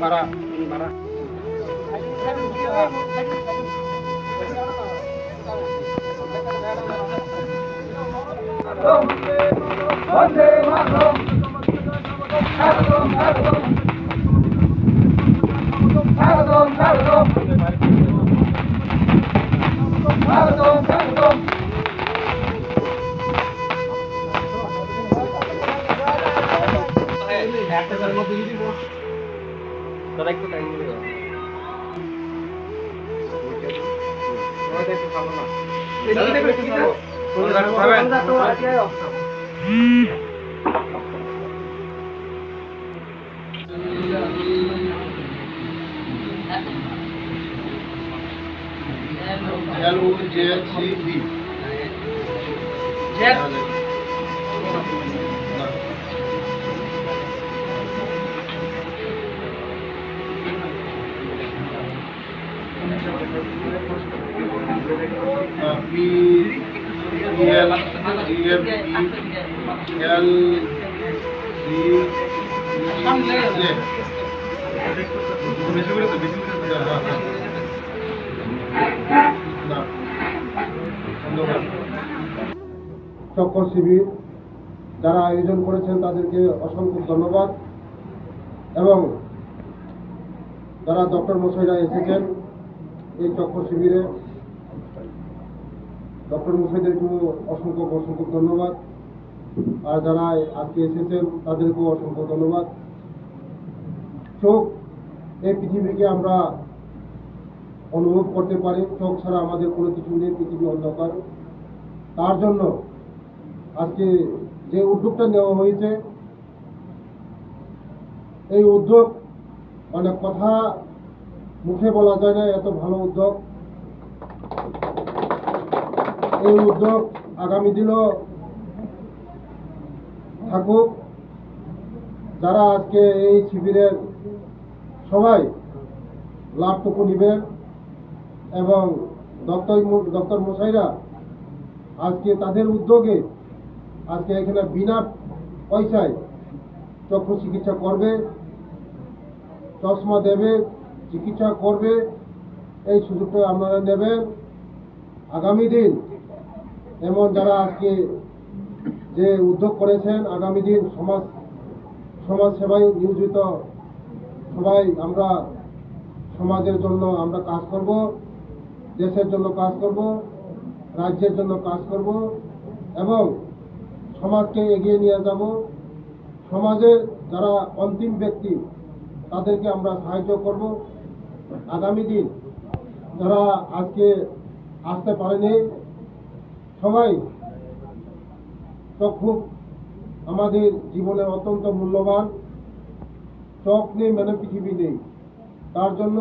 ভাড়া ভাড়া বন্দে মাতরম একদম একদম একদম একদম हैक तो करना दी थी वो करेक्ट तो टाइम मिलेगा। मैं देखो सामने ना। लेकिन देखो कितना कौन सा कौन सा तो आ गया option L O J C B. Jet. ধন্যবাদ চক্কর শিবির যারা আয়োজন করেছেন তাদেরকে অসংখ্য ধন্যবাদ। এবং যারা ডক্টর মশাইরা এসেছেন এই চক্র শিবিরে ডক্টর মশাইদেরকেও অসংখ্য অসংখ্য ধন্যবাদ। আর যারা আজকে এসেছেন, তাদেরকেও অসংখ্য ধন্যবাদ। চোখ, এই পৃথিবীকে আমরা অনুভব করতে পারি। চোখ ছাড়া আমাদের কোনো কিছু নেই, পৃথিবী অন্ধকার। তার জন্য আজকে যে উদ্যোগটা নেওয়া হয়েছে, এই উদ্যোগ অনেক কথা মুখে বলা যায় না, এত ভালো উদ্যোগ। এই উদ্যোগ আগামী দিনও থাকুক। যারা আজকে এই শিবিরের সবাই লাভটুকু নেবেন এবং ডক্টর ডক্টর মশাইরা আজকে তাদের উদ্যোগে আজকে এখানে বিনা পয়সায় চক্ষু চিকিৎসা করবে, চশমা দেবে চিকিৎসা করবে, এই সুযোগটা আপনারা নেবেন। আগামী দিন, এমন যারা আজকে যে উদ্যোগ করেছেন, আগামী দিন সমাজ সমাজ সেবায় নিয়োজিত সবাই আমরা সমাজের জন্য আমরা কাজ করব, দেশের জন্য কাজ করব, রাজ্যের জন্য কাজ করব এবং সমাজকে এগিয়ে নিয়ে যাব। সমাজের যারা অন্তিম ব্যক্তি, তাদেরকে আমরা সাহায্য করব। আগামী দিন যারা আজকে আসতে পারেনি, সবাই চক্ষু আমাদের জীবনের অত্যন্ত মূল্যবান, চোখ নেই মানে পৃথিবী নেই। তার জন্য